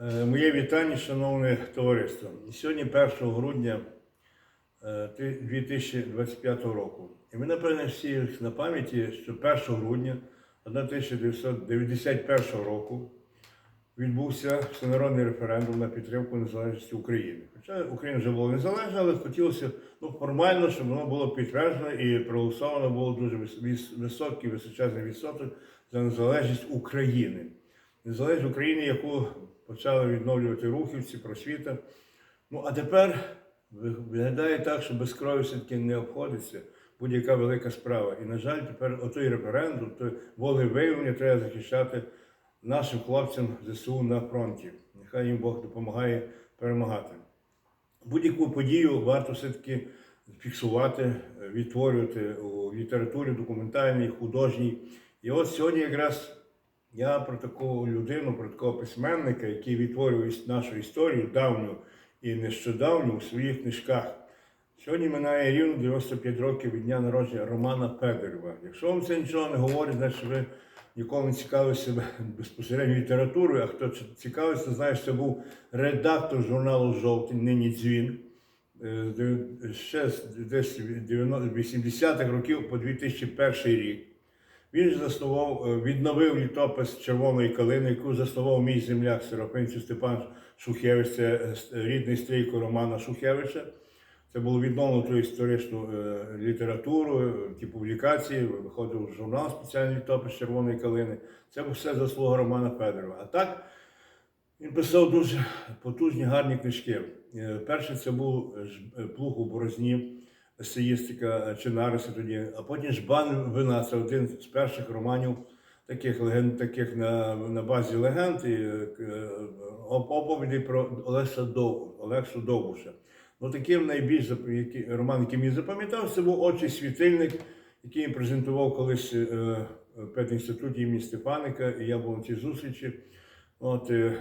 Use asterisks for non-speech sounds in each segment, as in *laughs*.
Е, Моє вітання, шановне товариство. Сьогодні 1 грудня е, 2025 року. І ми, напевне, всі на пам'яті, що 1 грудня 1991 року відбувся всенародний референдум на підтримку незалежності України. Хоча Україна вже була незалежна, але хотілося ну, формально, щоб воно було підтверджено і проголосовано було дуже вис- вис- високий, височезний відсоток за незалежність України. Незалежність України, яку почали відновлювати рухівці, просвіта. Ну а тепер виглядає так, що без крові все-таки не обходиться будь-яка велика справа. І, на жаль, тепер отой референдум, той волевиявлення треба захищати нашим хлопцям ЗСУ на фронті. Нехай їм Бог допомагає перемагати. Будь-яку подію варто все-таки фіксувати, відтворювати у літературі, документальній, художній. І от сьогодні якраз я про таку людину, про такого письменника, який відтворює нашу історію давню і нещодавню у своїх книжках. Сьогодні минає рівно 95 років від дня народження Романа Федорова. Якщо вам це нічого не говорить, значить ви ніколи не цікавилися *laughs* безпосередньо літературою, а хто цікавиться, знає, що це був редактор журналу Жовтень, нині дзвін. Е, Ще з десь 80-х років по 2001 рік. Він заснував, е, відновив літопис Червоної калини, яку заснував мій земляк Серафинців Степан Шухевич, це е, рідний стрійко Романа Шухевича. Це було відновлено ту історичну е, літературу, ті публікації, виходив журнал спеціальний літопис Червоної калини. Це все заслуга Романа Федорова. А так він писав дуже потужні, гарні книжки. Е, Перший це був плуг у борозні, есеїстика е, чи нариси тоді, а потім Жбан вина це один з перших романів, таких легенд, таких на, на базі легенд і е, е, про Олекса Дов, Олексу Довбуша. Ну, таким найбільш який- роман, який мені запам'ятав, це був Очі світильник, який презентував колись е, е, в педінституті імені Степаника, і я був на цій зустрічі. От, е,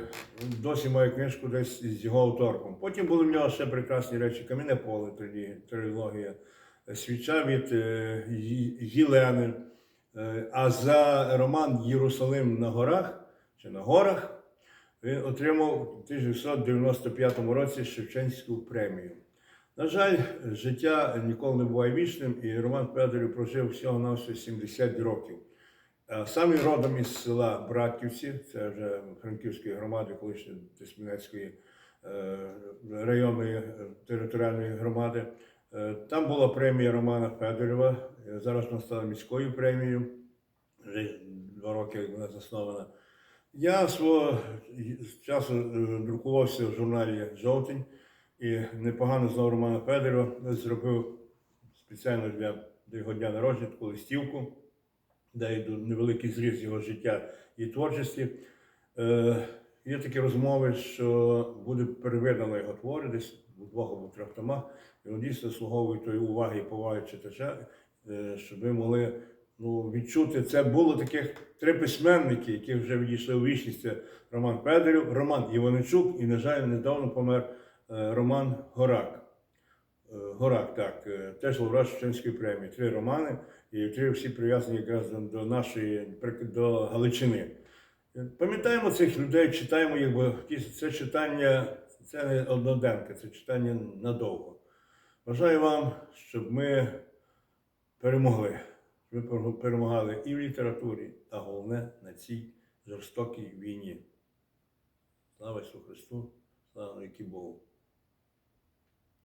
досі маю книжку десь з його авторком. Потім були в нього ще прекрасні речі Кам'яне поле тоді, трилогія, свіча від е, Єлени. Е, А за роман Єрусалим на горах чи на горах він отримав у 1995 році Шевченську премію. На жаль, життя ніколи не буває вічним, і Роман Федорів прожив всього на 70 років. Е, Сам родом із села Братківці, це вже Франківської громади, колишньої Тисменецької е, районної е, територіальної громади. Там була премія Романа Федорова. е, Зараз вона стала міською премією. Вже два роки як вона заснована. Я свого часу друкувався в журналі Жовтень і непогано знав Романа Федорова. Зробив спеціально для його дня народження таку листівку де йде невеликий зріз його життя і творчості. Е, є такі розмови, що буде переведено його твори десь у двох або трьох томах, і він дійсно заслуговує тої уваги і поваги читача, е, щоб ви могли ну, відчути. Це було таких три письменники, які вже відійшли у вічність. Роман Федорів, Роман Іваничук і, на жаль, недавно помер е, Роман Горак. Е, Горак, так, е, теж лауреат Шевченської премії. Три романи, і три всі прив'язані якраз до, нашої до Галичини. Е, Пам'ятаємо цих людей, читаємо їх, бо це читання, це не одноденка, це читання надовго. Бажаю вам, щоб ми перемогли. Щоб ми перемагали і в літературі, а головне на цій жорстокій війні. Слава Ісусу Христу, слава Богу.